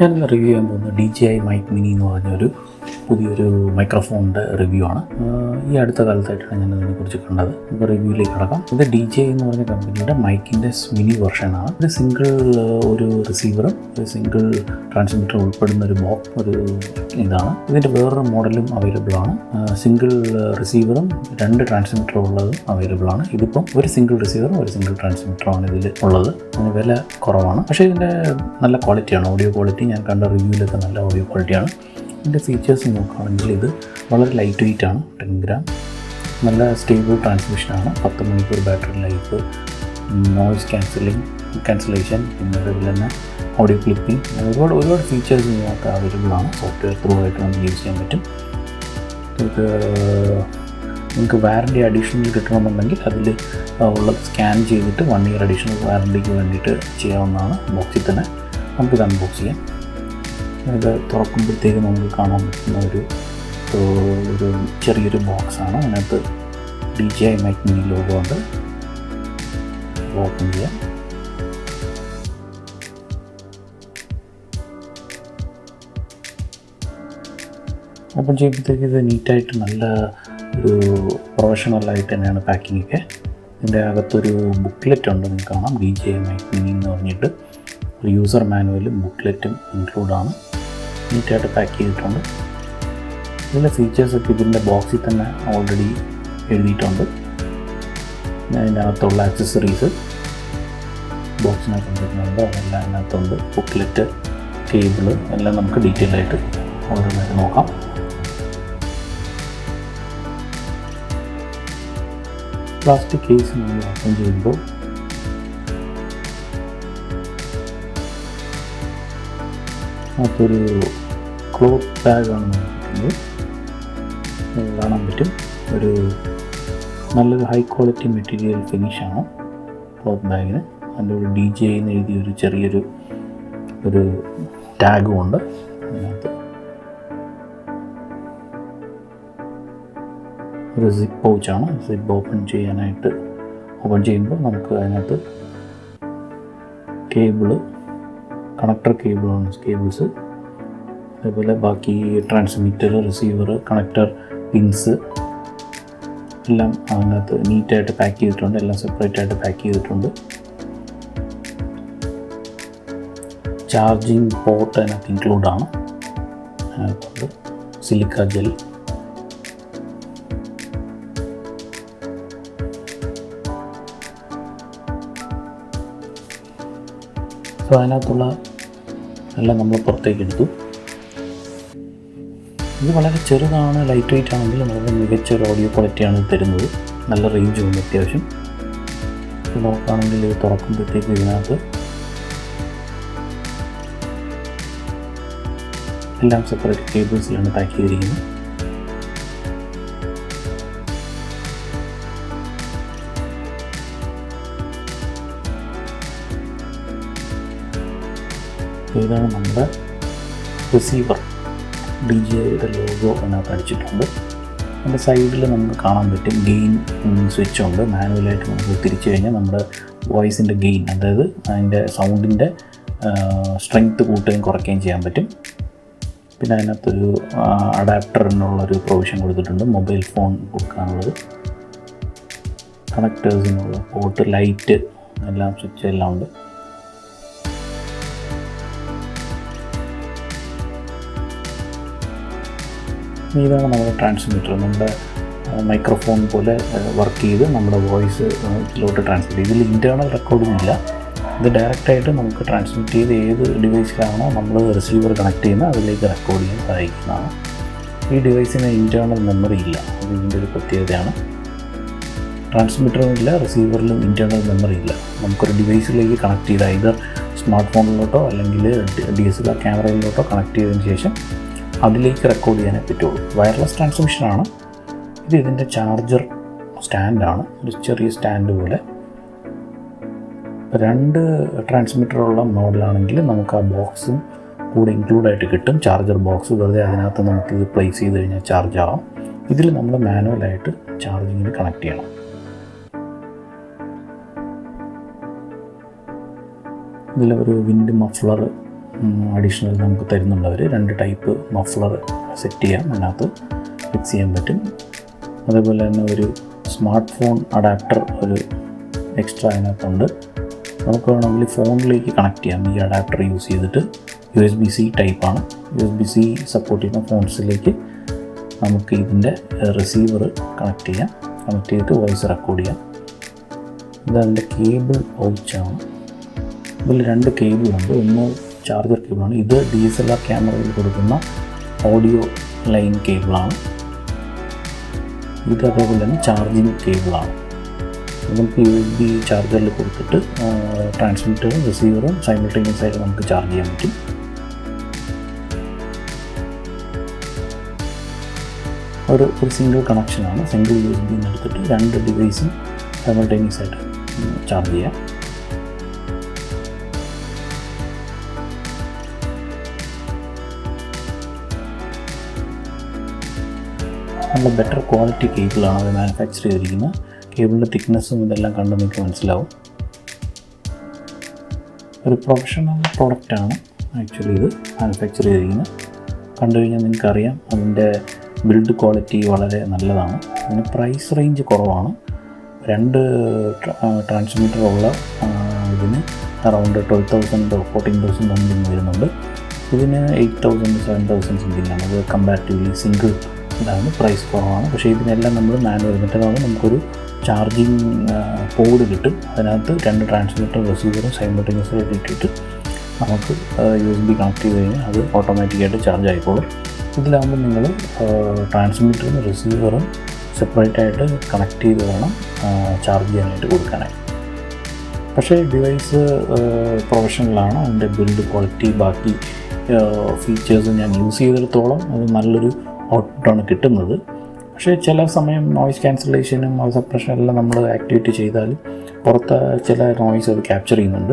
ഞാൻ റിവ്യൂ ചെയ്യാൻ പോകുന്നത് D J I mic mini എന്ന് പറഞ്ഞൊരു പുതിയൊരു മൈക്രോഫോണിന്റെ റിവ്യൂ ആണ്. ഈ അടുത്ത കാലത്തായിട്ടാണ് ഞാൻ ഇതിനെക്കുറിച്ച് കണ്ടത്. ഇപ്പോൾ റിവ്യൂയിലേക്ക് കടക്കാം. ഇത് ഡി ജി ഐ എന്ന് പറഞ്ഞ കമ്പനിയുടെ മൈക്കിന്റെ മിനി വെർഷനാണ് ഇത് സിംഗിൾ ഒരു റിസീവറും ഒരു സിംഗിൾ ട്രാൻസ്മിറ്റർ ഉൾപ്പെടുന്ന ഒരു ബോക്സ് ഒരു ഇതാണ്. ഇതിന്റെ വേറൊരു മോഡലും അവൈലബിൾ ആണ്. സിംഗിൾ റിസീവറും രണ്ട് ട്രാൻസ്മിറ്ററും ഉള്ളതും അവൈലബിൾ ആണ്. ഇതിപ്പം ഒരു സിംഗിൾ റിസീവറും ഒരു സിംഗിൾ ട്രാൻസ്മിറ്ററും ആണ് ഇതിൽ ഉള്ളത്. അതിന് വില കുറവാണ്. പക്ഷേ ഇതിന്റെ നല്ല ക്വാളിറ്റിയാണ് ഓഡിയോ ക്വാളിറ്റി ഞാൻ കണ്ട റിവ്യൂവിലൊക്കെ നല്ല ഓഡിയോ ക്വാളിറ്റിയാണ് ഇതിന്റെ ഫീച്ചേഴ്സ് നോക്കുകയാണെങ്കിൽ ഇത് വളരെ ലൈറ്റ് വെയിറ്റ് ആണ്. ടെൻ ഗ്രാം നല്ല സ്റ്റേബിൾ ട്രാൻസ്മിഷനാണ് പത്ത് മണിക്കൂർ battery life noise cancelling cancellation പിന്നെ അതുപോലെ തന്നെ ഓഡിയോ ക്ലിപ്പിംഗ് ഒരുപാട് ഒരുപാട് ഫീച്ചേഴ്സ് ഇതിനകത്ത് അവൈലബിൾ ആണ്. സോഫ്റ്റ്വെയർ ത്രൂ ആയിട്ട് നമുക്ക് യൂസ് ചെയ്യാൻ പറ്റും. നിങ്ങൾക്ക് നിങ്ങൾക്ക് വാറണ്ടി അഡീഷണൽ കിട്ടണമെന്നുണ്ടെങ്കിൽ അതിൽ ഉള്ളത് സ്കാൻ ചെയ്തിട്ട് വൺ ഇയർ അഡീഷണൽ വാറണ്ടിക്ക് വേണ്ടിയിട്ട് ചെയ്യാവുന്നതാണ്. ബോക്സിൽ തന്നെ നമുക്കിത് അൺബോക്സ് ചെയ്യാം. ഇത് തുറക്കുമ്പോഴത്തേക്ക് നമുക്ക് കാണാൻ പറ്റുന്ന ഒരു ഒരു ചെറിയൊരു ബോക്സാണ്. അതിനകത്ത് D J I mic mini logo ഉണ്ട്. ഓപ്പൺ ചെയ്യാം. ഓപ്പൺ ചെയ്യുമ്പോഴത്തേക്ക് ഇത് നീറ്റായിട്ട് നല്ല ഒരു പ്രൊഫഷണലായിട്ട് തന്നെയാണ് പാക്കിംഗ് ഒക്കെ. ഇതിന്റെ അകത്തൊരു ബുക്ക്ലെറ്റ് ഉണ്ട്. നിങ്ങൾക്ക് കാണാം. ഡി ജെ മൈക്ക് മിനി എന്ന് പറഞ്ഞിട്ട് ഒരു യൂസർ മാനുവലും ബുക്ക്ലെറ്റും ഇൻക്ലൂഡാണ് നീറ്റായിട്ട് പാക്ക് ചെയ്തിട്ടുണ്ട്. ഇതിന്റെ ഫീച്ചേഴ്സൊക്കെ ഇതിന്റെ ബോക്സിൽ തന്നെ ഓൾറെഡി എഴുതിയിട്ടുണ്ട്. അതിന്റെ അകത്തുള്ള ആക്സസറീസ് ബോക്സിനകത്ത് വരുന്നുണ്ട് അതെല്ലാം അതിനകത്തുണ്ട്. ബുക്ക്ലെറ്റ് കേബിൾ എല്ലാം നമുക്ക് ഡീറ്റെയിൽ ആയിട്ട് ഓരോന്നായിട്ട് നോക്കാം. പ്ലാസ്റ്റിക് കേസ് നമ്മൾ ഓപ്പൺ ചെയ്യുമ്പോൾ അതൊരു ക്ലോത്ത് ബാഗാണ് നോക്കുന്നത്. കാണാൻ പറ്റും. ഒരു നല്ലൊരു ഹൈ ക്വാളിറ്റി മെറ്റീരിയൽ ഫിനിഷാണ് ക്ലോത്ത് ബാഗിന് അതിന്റെ ഒരു ഡി ജെ എന്ന് എഴുതിയ ഒരു ചെറിയൊരു ഒരു ടാഗും ഉണ്ട്. അതിനകത്ത് ഒരു സിപ്പ് പൗച്ചാണ് സിപ്പ് ഓപ്പൺ ചെയ്യാനായിട്ട് ഓപ്പൺ ചെയ്യുമ്പോൾ നമുക്ക് അതിനകത്ത് കേബിൾ കണക്ടർ കേബിളാണ് കേബിൾസ്. അതേപോലെ ബാക്കി ട്രാൻസ്മിറ്റർ റിസീവർ കണക്ടർ പിൻസ് എല്ലാം അതിനകത്ത് നീറ്റായിട്ട് പാക്ക് ചെയ്തിട്ടുണ്ട്. എല്ലാം സെപ്പറേറ്റ് ആയിട്ട് പാക്ക് ചെയ്തിട്ടുണ്ട്. ചാർജിങ് പോർട്ട് അതിനകത്ത് ഇൻക്ലൂഡാണ് അതിനകത്തുണ്ട്. Silica gel. സോ അതിനകത്തുള്ള എല്ലാം നമ്മൾ പുറത്തേക്ക് എടുത്തു. ഇത് വളരെ ചെറുതാണ് ലൈറ്റ് വെയിറ്റ് ആണെങ്കിൽ വളരെ മികച്ച ഒരു ഓഡിയോ ക്വാളിറ്റിയാണ് തരുന്നത്. നല്ല റേഞ്ച് ഉണ്ട് അത്യാവശ്യം. നോക്കുകയാണെങ്കിൽ ഇത് തുറക്കുമ്പോഴത്തേക്ക് ഇതിനകത്ത് എല്ലാം സെപ്പറേറ്റ് കേബിൾസിലാണ് പാക്ക് ചെയ്തിരിക്കുന്നത്. ഇതാണ് നമ്മുടെ റിസീവർ ഡി ജെയുടെ ലോഗോ അതിനകത്ത് അടിച്ചിട്ടുണ്ട്. അതിന്റെ സൈഡിൽ നമുക്ക് കാണാൻ പറ്റും ഗെയിൻ സ്വിച്ച് ഉണ്ട്. മാനുവലായിട്ട് നമുക്ക് തിരിച്ചു കഴിഞ്ഞാൽ നമ്മുടെ വോയിസിന്റെ ഗെയിൻ അതായത് അതിന്റെ സൗണ്ടിന്റെ സ്ട്രെങ്ത്ത് കൂട്ടുകയും കുറയ്ക്കുകയും ചെയ്യാൻ പറ്റും. പിന്നെ അതിനകത്തൊരു അഡാപ്റ്ററിനുള്ളൊരു പ്രൊവിഷൻ കൊടുത്തിട്ടുണ്ട്. മൊബൈൽ ഫോൺ കൊടുക്കാനുള്ളത്. കണക്ടേഴ്സിനുള്ള പോർട്ട് ലൈറ്റ് എല്ലാം സ്വിച്ച് എല്ലാം ഉണ്ട്. ഇതാണ് നമ്മുടെ ട്രാൻസ്മിറ്റർ നമ്മുടെ മൈക്രോഫോൺ പോലെ വർക്ക് ചെയ്ത് നമ്മുടെ വോയിസ് ഇതിലോട്ട് ട്രാൻസ്മിറ്റ് ഇതിൽ ഇന്റേർണൽ റെക്കോർഡിംഗ് ഇല്ല. ഇത് ഡയറക്റ്റായിട്ട് നമുക്ക് ട്രാൻസ്മിറ്റ് ചെയ്ത് ഏത് ഡിവൈസിലാണോ നമ്മൾ റിസീവർ കണക്ട് ചെയ്യുന്നത് അതിലേക്ക് റെക്കോർഡ് ചെയ്യാൻ സഹായിക്കുന്നതാണ്. ഈ ഡിവൈസിന് ഇന്റേർണൽ മെമ്മറി ഇല്ല. അത് ഇതിന്റെ ഒരു പ്രത്യേകതയാണ്. ട്രാൻസ്മിറ്ററും ഇല്ല റിസീവറിലും ഇന്റേർണൽ മെമ്മറി ഇല്ല. നമുക്കൊരു ഡിവൈസിലേക്ക് കണക്ട് ചെയ്ത ഇതർ സ്മാർട്ട് ഫോണിലോട്ടോ അല്ലെങ്കിൽ ഡി എസ് എൽ ആർ ക്യാമറയിലോട്ടോ കണക്ട് ചെയ്തതിന് ശേഷം അതിലേക്ക് റെക്കോർഡ് ചെയ്യാനേ പറ്റുള്ളൂ. വയർലെസ് ട്രാൻസ്മിഷനാണ് ഇത് ഇതിന്റെ ചാർജർ സ്റ്റാൻഡാണ് ഒരു ചെറിയ സ്റ്റാൻഡ് പോലെ. രണ്ട് ട്രാൻസ്മിറ്ററുള്ള മോഡലാണെങ്കിൽ നമുക്ക് ആ ബോക്സും കൂടെ ഇൻക്ലൂഡായിട്ട് കിട്ടും. ചാർജർ ബോക്സ് വെറുതെ അതിനകത്ത് നമുക്ക് ഇത് പ്ലേസ് ചെയ്ത് കഴിഞ്ഞാൽ ചാർജ് ആവാം. ഇതിൽ നമ്മൾ മാനുവലായിട്ട് ചാർജിങ്ങിന് കണക്ട് ചെയ്യണം. ഇതിൽ ഒരു വിൻഡ് മഫ്ലർ അഡീഷണൽ നമുക്ക് തരുന്നുള്ളവർ രണ്ട് ടൈപ്പ് മഫ്ലർ സെറ്റ് ചെയ്യാം. അതിനകത്ത് ഫിക്സ് ചെയ്യാൻ പറ്റും. അതേപോലെ തന്നെ ഒരു സ്മാർട്ട് ഫോൺ അഡാപ്റ്റർ ഒരു എക്സ്ട്രാ അതിനകത്തുണ്ട്. നമുക്ക് വേണമെങ്കിൽ ഫോണിലേക്ക് കണക്ട് ചെയ്യാം. ഈ അഡാപ്റ്റർ യൂസ് ചെയ്തിട്ട് യു എസ് ബി സി ടൈപ്പാണ് U S B C support ചെയ്യുന്ന ഫോൺസിലേക്ക് നമുക്ക് ഇതിന്റെ റിസീവർ കണക്ട് ചെയ്യാം. കണക്ട് ചെയ്തിട്ട് വോയിസ് റെക്കോർഡ് ചെയ്യാം. ഇതതിന്റെ കേബിൾ പൗച്ചാണ് ഇതിൽ രണ്ട് കേബിളുണ്ട് ഒന്ന് ചാർജർ കേബിളാണ്. ഇത് ഡി എസ് എൽ ആർ ക്യാമറയിൽ കൊടുക്കുന്ന ഓഡിയോ ലൈൻ കേബിളാണ്. ഇത് അതേപോലെ തന്നെ ചാർജിങ് കേബിളാണ്. നമുക്ക് യു എസ് ബി ചാർജറിൽ കൊടുത്തിട്ട് ട്രാൻസ്മിറ്ററും റിസീവറും സൈമിൾട്ടേനിയസ് ആയിട്ട് നമുക്ക് ചാർജ് ചെയ്യാൻ പറ്റും. ഒരു ഒരു സിംഗിൾ കണക്ഷനാണ് സിംഗിൾ യു എസ് ബി എടുത്തിട്ട് രണ്ട് ഡിവൈസും സൈമിൾട്ടേനിയസ് ആയിട്ട് ചാർജ് ചെയ്യാം. നല്ല ബെറ്റർ ക്വാളിറ്റി കേബിളാണ് അത് മാനുഫാക്ചർ ചെയ്തിരിക്കുന്നത്. കേബിളിന്റെ തിക്നെസ്സും ഇതെല്ലാം കണ്ടു നിങ്ങൾക്ക് മനസ്സിലാവും. ഒരു പ്രൊഫഷണൽ പ്രോഡക്റ്റാണ് ആക്ച്വലി ഇത് മാനുഫാക്ചർ ചെയ്തിരിക്കുന്നത്. കണ്ടു കഴിഞ്ഞാൽ നിങ്ങൾക്കറിയാം അതിന്റെ ബിൽഡ് ക്വാളിറ്റി വളരെ നല്ലതാണ്. അതിന് പ്രൈസ് റേഞ്ച് കുറവാണ്. രണ്ട് ട്രാൻസ്മിറ്റർ ഉള്ള ഇതിന് around twelve thousand fourteen thousand വരുന്നുണ്ട്. ഇതിന് eight thousand seven thousand something ആണ്. അത് കമ്പാരിറ്റീവ്ലി സിംഗിൾ ഇതാണ് പ്രൈസ് കുറവാണ്. പക്ഷേ ഇതിനെല്ലാം നമ്മൾ മാനുവൽ മറ്റേതാണ് നമുക്കൊരു ചാർജിങ് പോഡ് കിട്ടും. അതിനകത്ത് രണ്ട് ട്രാൻസ്മിറ്റർ റിസീവറും സൈമൾട്ടേനിയസ് ആയിട്ട് ഇട്ടിട്ട് നമുക്ക് യു എസ് ബി കണക്ട് ചെയ്ത് കഴിഞ്ഞാൽ അത് ഓട്ടോമാറ്റിക്കായിട്ട് ചാർജ് ആയിക്കോളും. ഇതിലാകുമ്പോൾ നിങ്ങൾ ട്രാൻസ്മിറ്ററും റിസീവറും സെപ്പറേറ്റ് ആയിട്ട് കണക്ട് ചെയ്ത് വേണം ചാർജ് ചെയ്യാനായിട്ട് കൊടുക്കാനായിട്ട് പക്ഷേ ഡിവൈസ് പ്രൊഫഷണലാണ് അതിന്റെ ബിൽഡ് ക്വാളിറ്റി ബാക്കി ഫീച്ചേഴ്സ് ഞാൻ യൂസ് ചെയ്തിടത്തോളം അത് നല്ലൊരു ഔട്ട്പുട്ടാണ് കിട്ടുന്നത്. പക്ഷേ ചില സമയം നോയിസ് ക്യാൻസലേഷനും സപ്രഷനും എല്ലാം നമ്മൾ ആക്ടിവേറ്റ് ചെയ്താൽ പുറത്ത് ചില നോയിസ് അത് ക്യാപ്ചർ ചെയ്യുന്നുണ്ട്.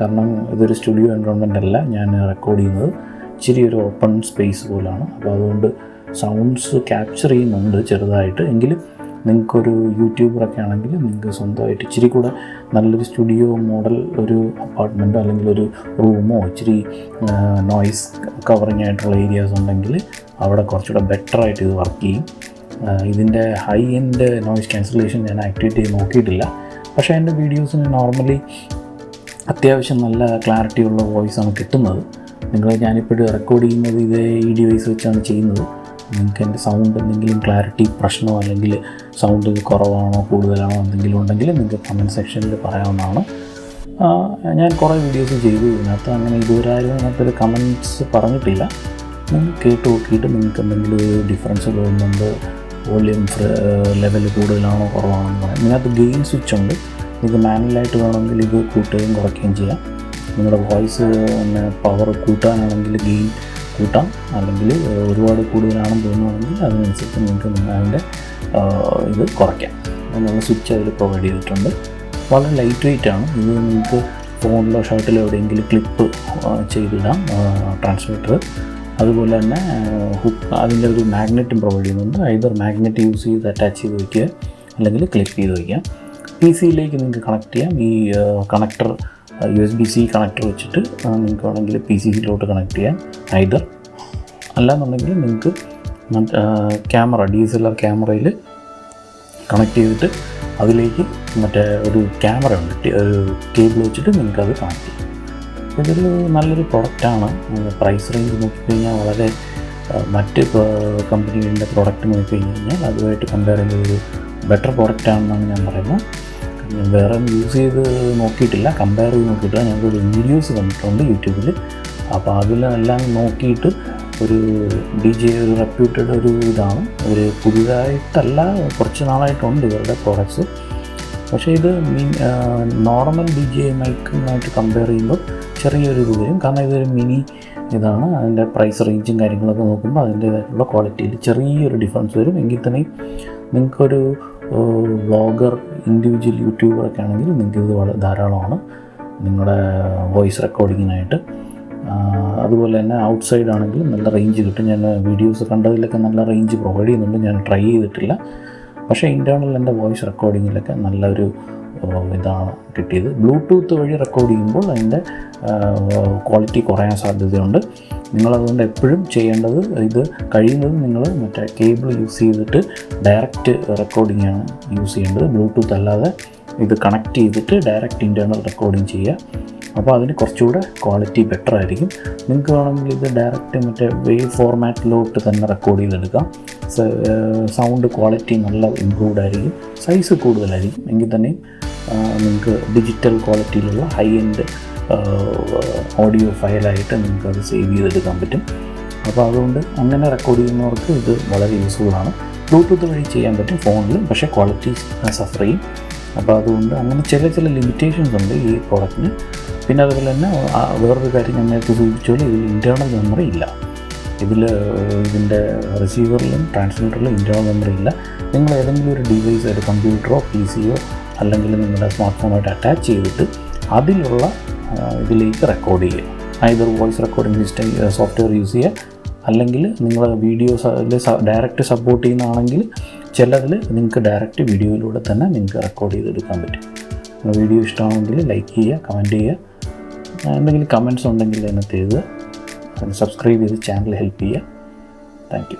കാരണം ഇതൊരു സ്റ്റുഡിയോ എൻവയോൺമെന്റ് അല്ല ഞാൻ റെക്കോർഡ് ചെയ്യുന്നത് ഇച്ചിരി ഒരു ഓപ്പൺ സ്പേസ് പോലാണ്. അപ്പോൾ അതുകൊണ്ട് സൗണ്ട്സ് ക്യാപ്ചർ ചെയ്യുന്നുണ്ട് ചെറുതായിട്ട്. എങ്കിലും നിങ്ങൾക്കൊരു യൂട്യൂബറൊക്കെ ആണെങ്കിൽ നിങ്ങൾക്ക് സ്വന്തമായിട്ട് ഇച്ചിരി കൂടെ നല്ലൊരു സ്റ്റുഡിയോ മോഡൽ ഒരു അപ്പാർട്ട്മെന്റോ അല്ലെങ്കിൽ ഒരു റൂമോ ഇച്ചിരി നോയ്സ് കവറിങ് ആയിട്ടുള്ള ഏരിയാസ് ഉണ്ടെങ്കിൽ അവിടെ കുറച്ചുകൂടെ ബെറ്ററായിട്ട് ഇത് വർക്ക് ചെയ്യും. ഇതിന്റെ ഹൈ എൻഡ് നോയ്സ് ക്യാൻസലേഷൻ ഞാൻ ആക്ടിവേറ്റ് ചെയ്ത് നോക്കിയിട്ടില്ല. പക്ഷേ എന്റെ വീഡിയോസിന് നോർമലി അത്യാവശ്യം നല്ല ക്ലാരിറ്റി ഉള്ള വോയിസാണ് കിട്ടുന്നത്. നിങ്ങൾ ഞാനിപ്പോഴും റെക്കോർഡ് ചെയ്യുന്നത് ഇതേ ഈ ഡിവൈസ് വെച്ചാണ് ചെയ്യുന്നത്. നിങ്ങൾക്ക് എന്റെ സൗണ്ട് എന്തെങ്കിലും ക്ലാരിറ്റി പ്രശ്നമോ അല്ലെങ്കിൽ സൗണ്ട് കുറവാണോ കൂടുതലാണോ എന്തെങ്കിലും ഉണ്ടെങ്കിൽ നിങ്ങൾക്ക് കമന്റ് സെക്ഷനിൽ പറയാവുന്നതാണ്. ഞാൻ കുറേ വീഡിയോസ് ചെയ്തു. ഇതിനകത്ത് അങ്ങനെ ഇതുവരെ ആരും അതിനകത്തൊരു കമന്റ്സ് പറഞ്ഞിട്ടില്ല. നിങ്ങൾ കേട്ട് നോക്കിയിട്ട് നിങ്ങൾക്ക് എന്തെങ്കിലും ഒരു ഡിഫറൻസ് തോന്നുന്നുണ്ട് വോളിയം ലെവൽ കൂടുതലാണോ കുറവാണോ എന്ന് പറയാം. ഇതിനകത്ത് ഗെയിൻ സ്വിച്ച് ഉണ്ട്. നിങ്ങൾക്ക് മാനുവലായിട്ട് വേണമെങ്കിൽ ഇത് കൂട്ടുകയും കുറയ്ക്കുകയും ചെയ്യാം. നിങ്ങളുടെ വോയിസ് പവർ കൂട്ടാനാണെങ്കിൽ ഗെയിൻ കൂട്ടാം. അല്ലെങ്കിൽ ഒരുപാട് കൂടുതലാണെന്ന് തോന്നുകയാണെങ്കിൽ അതിനനുസരിച്ച് നിങ്ങൾക്ക് അതിന്റെ ഇത് കുറയ്ക്കാം. നമ്മൾ സ്വിച്ച് അതിൽ പ്രൊവൈഡ് ചെയ്തിട്ടുണ്ട്. വളരെ ലൈറ്റ് വെയിറ്റ് ആണ്. ഇത് നിങ്ങൾക്ക് ഫോണിലോ ഷർട്ടിലോ എവിടെയെങ്കിലും ക്ലിപ്പ് ചെയ്തിടാം ട്രാൻസ്മിറ്റർ അതുപോലെ തന്നെ ഹുക്ക് അതിന്റെ ഒരു മാഗ്നറ്റും പ്രൊവൈഡ് ചെയ്യുന്നുണ്ട്. ഐദർ മാഗ്നറ്റ് യൂസ് ചെയ്ത് അറ്റാച്ച് ചെയ്ത് വയ്ക്കുക അല്ലെങ്കിൽ ക്ലിപ്പ് ചെയ്ത് വയ്ക്കുക പി സിയിലേക്ക് നിങ്ങൾക്ക് കണക്ട് ചെയ്യാം. ഈ connector U S B C connector വെച്ചിട്ട് നിങ്ങൾക്ക് വേണമെങ്കിൽ പി സി സിയിലോട്ട് കണക്ട് ചെയ്യാം ഐദർ അല്ലാന്നുണ്ടെങ്കിൽ നിങ്ങൾക്ക് camera D S L R ക്യാമറയിൽ കണക്ട് ചെയ്തിട്ട് അതിലേക്ക് മറ്റേ ഒരു ക്യാമറ ഉണ്ട് ഒരു കേബിൾ വെച്ചിട്ട് നിങ്ങൾക്കത് കണക്ട് ചെയ്യാം. ഇതൊരു നല്ലൊരു പ്രൊഡക്റ്റാണ് പ്രൈസ് റേഞ്ച് നോക്കിക്കഴിഞ്ഞാൽ വളരെ മറ്റ് കമ്പനികളുടെ പ്രോഡക്റ്റ് നോക്കിക്കഴിഞ്ഞ് കഴിഞ്ഞാൽ അതുമായിട്ട് കമ്പയർ ചെയ്യുന്നത് ബെറ്റർ പ്രോഡക്റ്റാണെന്നാണ് ഞാൻ പറയുന്നത്. വേറെ യൂസ് ചെയ്ത് നോക്കിയിട്ടില്ല കമ്പയർ ചെയ്ത് നോക്കിയിട്ടില്ല. ഞങ്ങൾക്ക് വീഡിയോസ് കണ്ടിട്ടുണ്ട് യൂട്യൂബിൽ അപ്പോൾ അതിലെല്ലാം നോക്കിയിട്ട് ഒരു ഡി ജെ ഒരു റെപ്യൂട്ടഡ് ഒരു ഇതാണ്. ഒരു പുതിയതായിട്ടല്ല കുറച്ച് നാളായിട്ടുണ്ട് ഇവരുടെ പ്രൊഡക്ട്സ് പക്ഷേ ഇത് മീൻ നോർമൽ ഡി ജെ മൈക്കുമായിട്ട് കമ്പയർ ചെയ്യുമ്പോൾ ചെറിയൊരു ഇത് വരും. കാരണം ഇതൊരു മിനി ഇതാണ്. അതിന്റെ പ്രൈസ് റേഞ്ചും കാര്യങ്ങളൊക്കെ നോക്കുമ്പോൾ അതിന്റേതായിട്ടുള്ള ക്വാളിറ്റിയിൽ ചെറിയൊരു ഡിഫറൻസ് വരും. എങ്കിൽ തന്നെയും നിങ്ങൾക്കൊരു വ്ളോഗർ ഇൻഡിവിജ്വൽ യൂട്യൂബറൊക്കെ ആണെങ്കിൽ നിങ്ങൾക്ക് ഇത് വളരെ ധാരാളമാണ്. നിങ്ങളുടെ വോയിസ് റെക്കോർഡിങ്ങിനായിട്ട് അതുപോലെ തന്നെ ഔട്ട് സൈഡ് ആണെങ്കിലും നല്ല റേഞ്ച് കിട്ടും. ഞാൻ വീഡിയോസ് കണ്ടതിലൊക്കെ നല്ല റേഞ്ച് പ്രൊവൈഡ് ചെയ്യുന്നുണ്ട്. ഞാൻ ട്രൈ ചെയ്തിട്ടില്ല. പക്ഷേ ഇന്റേർണൽ എന്റെ വോയിസ് റെക്കോർഡിങ്ങിലൊക്കെ നല്ലൊരു ഇതാണ് കിട്ടിയത്. ബ്ലൂടൂത്ത് വഴി റെക്കോർഡ് ചെയ്യുമ്പോൾ അതിന്റെ ക്വാളിറ്റി കുറയാൻ സാധ്യതയുണ്ട്. നിങ്ങളതുകൊണ്ട് എപ്പോഴും ചെയ്യേണ്ടത് ഇത് കഴിയുന്നതും നിങ്ങൾ മറ്റേ കേബിൾ യൂസ് ചെയ്തിട്ട് ഡയറക്റ്റ് റെക്കോർഡിംഗ് ആണ് യൂസ് ചെയ്യേണ്ടത്. ബ്ലൂടൂത്ത് അല്ലാതെ ഇത് കണക്ട് ചെയ്തിട്ട് ഡയറക്റ്റ് ഇന്റേർണൽ റെക്കോർഡിംഗ് ചെയ്യുക. അപ്പോൾ അതിന് കുറച്ചുകൂടെ ക്വാളിറ്റി ബെറ്റർ ആയിരിക്കും. നിങ്ങൾക്ക് വേണമെങ്കിൽ ഇത് ഡയറക്റ്റ് മറ്റേ വേവ് ഫോർമാറ്റിലോട്ട് തന്നെ റെക്കോർഡ് ചെയ്തെടുക്കാം. സൗണ്ട് ക്വാളിറ്റി നല്ല ഇമ്പ്രൂവ്ഡ് ആയിരിക്കും. സൈസ് കൂടുതലായിരിക്കും. എങ്കിൽ തന്നെയും നിങ്ങൾക്ക് ഡിജിറ്റൽ ക്വാളിറ്റിയിലുള്ള ഹൈ എൻഡ് ഓഡിയോ ഫയലായിട്ട് നിങ്ങൾക്ക് അത് സേവ് ചെയ്തെടുക്കാൻ പറ്റും. അപ്പോൾ അതുകൊണ്ട് അങ്ങനെ റെക്കോർഡ് ചെയ്യുന്നവർക്ക് ഇത് വളരെ യൂസ്ഫുൾ ആണ്. ബ്ലൂടൂത്ത് വഴി ചെയ്യാൻ പറ്റും ഫോണിൽ പക്ഷേ ക്വാളിറ്റി സഫർ ചെയ്യും. അപ്പോൾ അതുകൊണ്ട് അങ്ങനെ ചില ചില ലിമിറ്റേഷൻസ് ഉണ്ട് ഈ പ്രോഡക്റ്റിന് പിന്നെ അതുപോലെ തന്നെ വേറൊരു കാര്യം ഞാൻ നേരത്തെ സൂചിപ്പിച്ച പോലെ ഇതിൽ ഇന്റേർണൽ മെമ്മറി ഇല്ല. ഇതിൽ ഇതിന്റെ റിസീവറിലും ട്രാൻസ്മിറ്ററിലും ഇന്റേർണൽ മെമ്മറി ഇല്ല. നിങ്ങൾ ഏതെങ്കിലും ഒരു ഡിവൈസ് ഒരു കമ്പ്യൂട്ടറോ പി സിയോ അല്ലെങ്കിൽ നിങ്ങളുടെ സ്മാർട്ട് ഫോണായിട്ട് അറ്റാച്ച് ചെയ്തിട്ട് അതിലുള്ള ഇതിലേക്ക് റെക്കോർഡ് ചെയ്യുക. Either voice recording system software use ചെയ്യുക. അല്ലെങ്കിൽ നിങ്ങൾ വീഡിയോസ് ഡയറക്റ്റ് സപ്പോർട്ട് ചെയ്യുന്നതാണെങ്കിൽ ചിലതിൽ നിങ്ങൾക്ക് ഡയറക്റ്റ് വീഡിയോയിലൂടെ തന്നെ നിങ്ങൾക്ക് റെക്കോർഡ് ചെയ്തെടുക്കാൻ പറ്റും. വീഡിയോ ഇഷ്ടമാണെങ്കിൽ ലൈക്ക് ചെയ്യുക കമന്റ് ചെയ്യുക. എന്തെങ്കിലും കമന്റ്സ് ഉണ്ടെങ്കിൽ അതിനകത്ത് എഴുതുക. സബ്സ്ക്രൈബ് ചെയ്ത് ചാനൽ ഹെൽപ്പ് ചെയ്യുക. താങ്ക്